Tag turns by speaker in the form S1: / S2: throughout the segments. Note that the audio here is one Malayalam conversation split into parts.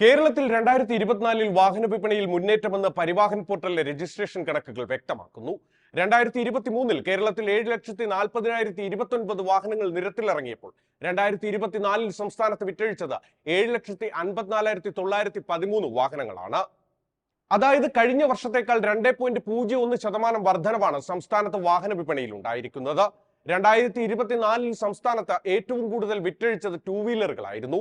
S1: കേരളത്തിൽ രണ്ടായിരത്തി ഇരുപത്തിനാലിൽ വാഹന വിപണിയിൽ മുന്നേറ്റമെന്ന് പരിവാഹൻ പോർട്ടലിലെ രജിസ്ട്രേഷൻ കണക്കുകൾ വ്യക്തമാക്കുന്നു. രണ്ടായിരത്തി ഇരുപത്തി മൂന്നിൽ കേരളത്തിൽ ഏഴ് ലക്ഷത്തി നാൽപ്പതിനായിരത്തി ഇരുപത്തൊൻപത് വാഹനങ്ങൾ നിരത്തിലിറങ്ങിയപ്പോൾ രണ്ടായിരത്തി ഇരുപത്തിനാലിൽ സംസ്ഥാനത്ത് വിറ്റഴിച്ചത് ഏഴ് ലക്ഷത്തി അൻപത്തിനാലായിരത്തി തൊള്ളായിരത്തി പതിമൂന്ന് വാഹനങ്ങളാണ്. അതായത് കഴിഞ്ഞ വർഷത്തേക്കാൾ രണ്ടേ പോയിന്റ് പൂജ്യം ഒന്ന് ശതമാനം വർധനവാണ് സംസ്ഥാനത്ത് വാഹന വിപണിയിൽ ഉണ്ടായിരിക്കുന്നത്. രണ്ടായിരത്തി ഇരുപത്തിനാലിൽ സംസ്ഥാനത്ത് ഏറ്റവും കൂടുതൽ വിറ്റഴിച്ചത് ടൂ വീലറുകളായിരുന്നു.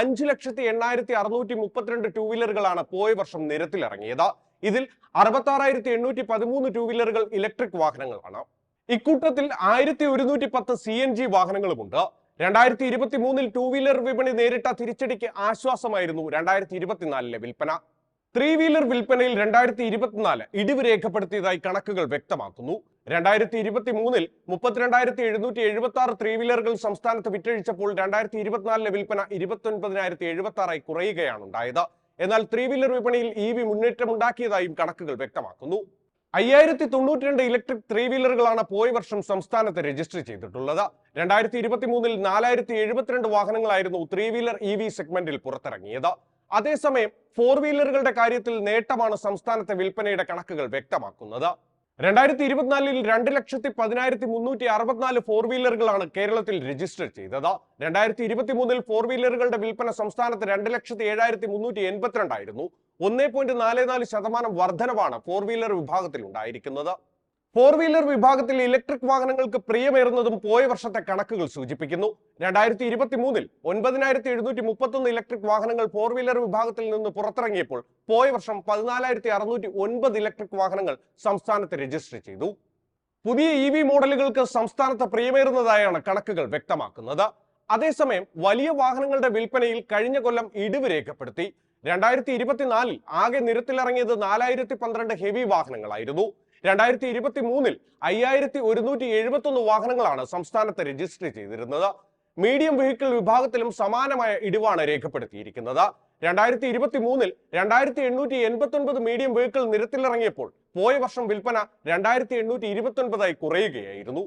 S1: അഞ്ച് ലക്ഷത്തി എണ്ണായിരത്തി അറുന്നൂറ്റി മുപ്പത്തിരണ്ട് ടൂ വീലറുകളാണ് പോയ വർഷം നിരത്തിലിറങ്ങിയത്. ഇതിൽ അറുപത്തി ആറായിരത്തി എണ്ണൂറ്റി പതിമൂന്ന് ടൂ വീലറുകൾ ഇലക്ട്രിക് വാഹനങ്ങളാണ്. ഇക്കൂട്ടത്തിൽ ആയിരത്തി ഒരുന്നൂറ്റി പത്ത് സി എൻ ജി വാഹനങ്ങളുമുണ്ട്. രണ്ടായിരത്തി ഇരുപത്തി മൂന്നിൽ ടൂ വീലർ വിപണി നേരിട്ട തിരിച്ചടിക്ക് ആശ്വാസമായിരുന്നു രണ്ടായിരത്തി ഇരുപത്തിനാലിലെ വിൽപ്പന. ത്രീ വീലർ വിൽപ്പനയിൽ രണ്ടായിരത്തി ഇരുപത്തിനാല് ഇടിവ് രേഖപ്പെടുത്തിയതായി കണക്കുകൾ വ്യക്തമാക്കുന്നു. രണ്ടായിരത്തി ഇരുപത്തി മൂന്നിൽ മുപ്പത്തിരണ്ടായിരത്തി എഴുന്നൂറ്റി എഴുപത്തി ആറ് ത്രീ വീലറുകൾ സംസ്ഥാനത്ത് വിറ്റഴിച്ചപ്പോൾ രണ്ടായിരത്തി ഇരുപത്തിനാലിലെ വിൽപ്പന ഇരുപത്തൊൻപതിനായിരത്തി എഴുപത്തി ആറായി കുറയുകയാണ് ഉണ്ടായത് എന്നാൽ ത്രീ വീലർ വിപണിയിൽ ഇ വി മുന്നേറ്റമുണ്ടാക്കിയതായും കണക്കുകൾ വ്യക്തമാക്കുന്നു. അയ്യായിരത്തി തൊണ്ണൂറ്റി രണ്ട് ഇലക്ട്രിക് ത്രീ വീലറുകളാണ് പോയ വർഷം സംസ്ഥാനത്ത് രജിസ്റ്റർ ചെയ്തിട്ടുള്ളത്. രണ്ടായിരത്തി ഇരുപത്തി മൂന്നിൽ നാലായിരത്തി എഴുപത്തിരണ്ട് വാഹനങ്ങളായിരുന്നു ത്രീ വീലർ ഇ വി സെഗ്മെന്റിൽ പുറത്തിറങ്ങിയത്. അതേസമയം ഫോർ വീലറുകളുടെ കാര്യത്തിൽ നേട്ടമാണ് സംസ്ഥാനത്തെ വിൽപ്പനയുടെ കണക്കുകൾ വ്യക്തമാക്കുന്നത്. രണ്ടായിരത്തി ഇരുപത്തിനാലിൽ രണ്ട് ലക്ഷത്തി പതിനായിരത്തി മുന്നൂറ്റി അറുപത്തിനാല് ഫോർ വീലറുകളാണ് കേരളത്തിൽ രജിസ്റ്റർ ചെയ്തത്. രണ്ടായിരത്തി ഇരുപത്തി മൂന്നിൽ ഫോർ വീലറുകളുടെ വിൽപ്പന സംസ്ഥാനത്ത് രണ്ട് ലക്ഷത്തി ഏഴായിരത്തി മുന്നൂറ്റി എൺപത്തിരണ്ടായിരുന്നു ഒന്നേ പോയിന്റ് നാല് നാല് ശതമാനം വർധനവാണ് ഫോർ വീലർ വിഭാഗത്തിൽ ഉണ്ടായിരിക്കുന്നത് ഫോർ വീലർ വിഭാഗത്തിൽ ഇലക്ട്രിക് വാഹനങ്ങൾക്ക് പ്രിയമേറുന്നതും പോയ വർഷത്തെ കണക്കുകൾ സൂചിപ്പിക്കുന്നു. രണ്ടായിരത്തി ഇരുപത്തി മൂന്നിൽ ഒൻപതിനായിരത്തി എഴുന്നൂറ്റി മുപ്പത്തൊന്ന് ഇലക്ട്രിക് വാഹനങ്ങൾ ഫോർ വീലർ വിഭാഗത്തിൽ നിന്ന് പുറത്തിറങ്ങിയപ്പോൾ പോയ വർഷം പതിനാലായിരത്തി അറുന്നൂറ്റി ഒൻപത് ഇലക്ട്രിക് വാഹനങ്ങൾ സംസ്ഥാനത്ത് രജിസ്റ്റർ ചെയ്തു. പുതിയ ഇ വി മോഡലുകൾക്ക് സംസ്ഥാനത്ത് പ്രിയമേറുന്നതായാണ് കണക്കുകൾ വ്യക്തമാക്കുന്നത്. അതേസമയം വലിയ വാഹനങ്ങളുടെ വിൽപ്പനയിൽ കഴിഞ്ഞ കൊല്ലം ഇടിവ് രേഖപ്പെടുത്തി. രണ്ടായിരത്തി ഇരുപത്തിനാലിൽ ആകെ നിരത്തിലിറങ്ങിയത് നാലായിരത്തി പന്ത്രണ്ട് ഹെവി വാഹനങ്ങളായിരുന്നു. രണ്ടായിരത്തി ഇരുപത്തി മൂന്നിൽ അയ്യായിരത്തി ഒരുന്നൂറ്റി എഴുപത്തൊന്ന് വാഹനങ്ങളാണ് സംസ്ഥാനത്ത് രജിസ്റ്റർ ചെയ്തിരുന്നത്. മീഡിയം വെഹിക്കിൾ വിഭാഗത്തിലും സമാനമായ ഇടിവാണ് രേഖപ്പെടുത്തിയിരിക്കുന്നത്. രണ്ടായിരത്തി ഇരുപത്തി മൂന്നിൽ രണ്ടായിരത്തി എണ്ണൂറ്റി എൺപത്തി ഒൻപത് മീഡിയം വെഹിക്കിൾ നിരത്തിലിറങ്ങിയപ്പോൾ പോയ വർഷം വിൽപ്പന രണ്ടായിരത്തി എണ്ണൂറ്റി ഇരുപത്തി ഒൻപതായി കുറയുകയായിരുന്നു.